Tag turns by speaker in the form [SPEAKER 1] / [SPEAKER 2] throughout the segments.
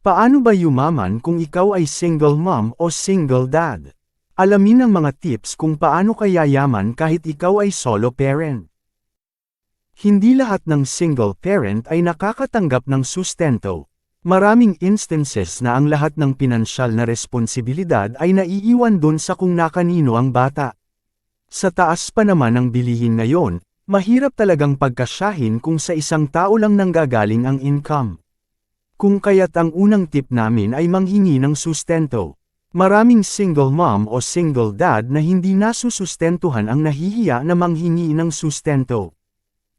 [SPEAKER 1] Paano ba yumaman kung ikaw ay single mom o single dad? Alamin ang mga tips kung paano ka yayaman kahit ikaw ay solo parent. Hindi lahat ng single parent ay nakakatanggap ng sustento. Maraming instances na ang lahat ng pinansyal na responsibilidad ay naiiwan dun sa kung nakanino ang bata. Sa taas pa naman ng bilihin ngayon, mahirap talagang pagkasyahin kung sa isang tao lang nanggagaling ang income. Kung kaya't ang unang tip namin ay manghingi ng sustento. Maraming single mom o single dad na hindi nasusustentuhan ang nahihiya na manghingi ng sustento.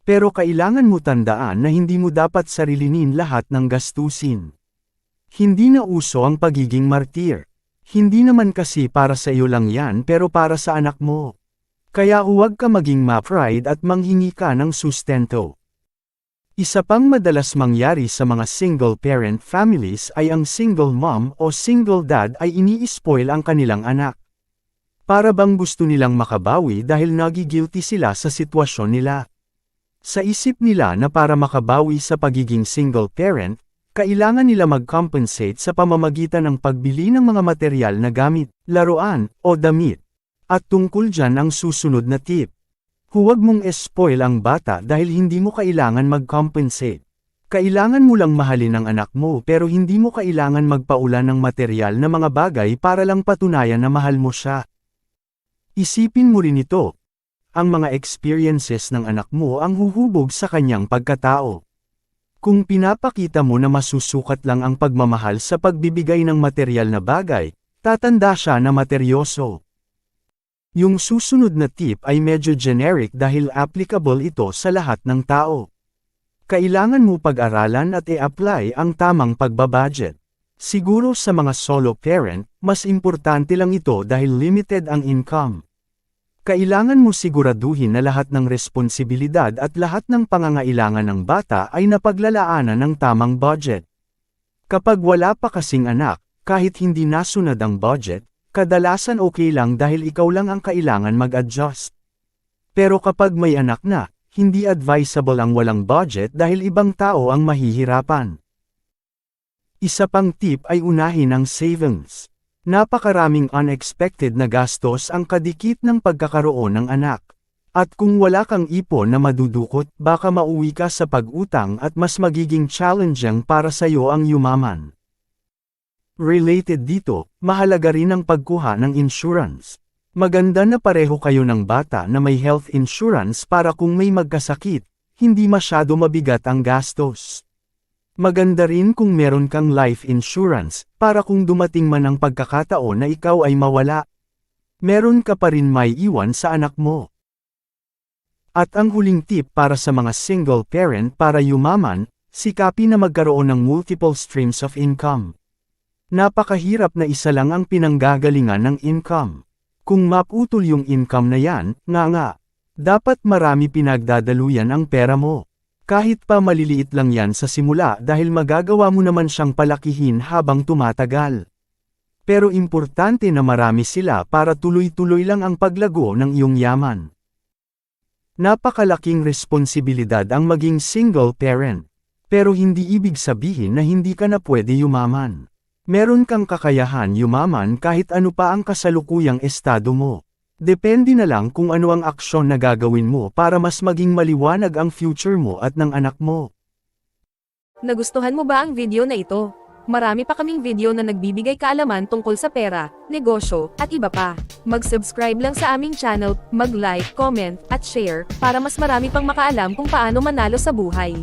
[SPEAKER 1] Pero kailangan mo tandaan na hindi mo dapat sarilinin lahat ng gastusin. Hindi na uso ang pagiging martir. Hindi naman kasi para sa iyo lang yan pero para sa anak mo. Kaya huwag ka maging ma-pride at manghingi ka ng sustento. Isa pang madalas mangyari sa mga single-parent families ay ang single mom o single dad ay ini-spoil ang kanilang anak. Para bang gusto nilang makabawi dahil nagigilty sila sa sitwasyon nila. Sa isip nila na para makabawi sa pagiging single parent, kailangan nila mag-compensate sa pamamagitan ng pagbili ng mga material na gamit, laruan, o damit. At tungkol dyan ang susunod na tip. Huwag mong spoil ang bata dahil hindi mo kailangan mag-compensate. Kailangan mo lang mahalin ang anak mo pero hindi mo kailangan magpaulan ng material na mga bagay para lang patunayan na mahal mo siya. Isipin mo rin ito. Ang mga experiences ng anak mo ang huhubog sa kanyang pagkatao. Kung pinapakita mo na masusukat lang ang pagmamahal sa pagbibigay ng material na bagay, tatanda siya na materyoso. Yung susunod na tip ay medyo generic dahil applicable ito sa lahat ng tao. Kailangan mo pag-aralan at i-apply ang tamang pagbabudget. Siguro sa mga solo parent, mas importante lang ito dahil limited ang income. Kailangan mo siguraduhin na lahat ng responsibilidad at lahat ng pangangailangan ng bata ay napaglalaanan ng tamang budget. Kapag wala pa kasing anak, kahit hindi nasunod ang budget, kadalasan okay lang dahil ikaw lang ang kailangan mag-adjust. Pero kapag may anak na, hindi advisable ang walang budget dahil ibang tao ang mahihirapan. Isa pang tip ay unahin ang savings. Napakaraming unexpected na gastos ang kadikit ng pagkakaroon ng anak. At kung wala kang ipon na madudukot, baka mauwi ka sa pag-utang at mas magiging challenging para sa iyo ang yumaman. Related dito, mahalaga rin ang pagkuha ng insurance. Maganda na pareho kayo ng bata na may health insurance para kung may magkasakit, hindi masyado mabigat ang gastos. Maganda rin kung meron kang life insurance, para kung dumating man ang pagkakataon na ikaw ay mawala. Meron ka pa rin may iwan sa anak mo. At ang huling tip para sa mga single parent para yumaman, sikapin na magkaroon ng multiple streams of income. Napakahirap na isa lang ang pinanggagalingan ng income. Kung maputol yung income na yan, nga nga, dapat marami pinagdadaluyan ang pera mo. Kahit pa maliliit lang yan sa simula dahil magagawa mo naman siyang palakihin habang tumatagal. Pero importante na marami sila para tuloy-tuloy lang ang paglago ng iyong yaman. Napakalaking responsibilidad ang maging single parent. Pero hindi ibig sabihin na hindi ka na pwede yumaman. Meron kang kakayahan yumaman kahit ano pa ang kasalukuyang estado mo. Depende na lang kung ano ang aksyon na gagawin mo para mas maging maliwanag ang future mo at ng anak mo.
[SPEAKER 2] Nagustuhan mo ba ang video na ito? Marami pa kaming video na nagbibigay kaalaman tungkol sa pera, negosyo, at iba pa. Mag-subscribe lang sa aming channel, mag-like, comment, at share, para mas marami pang makaalam kung paano manalo sa buhay.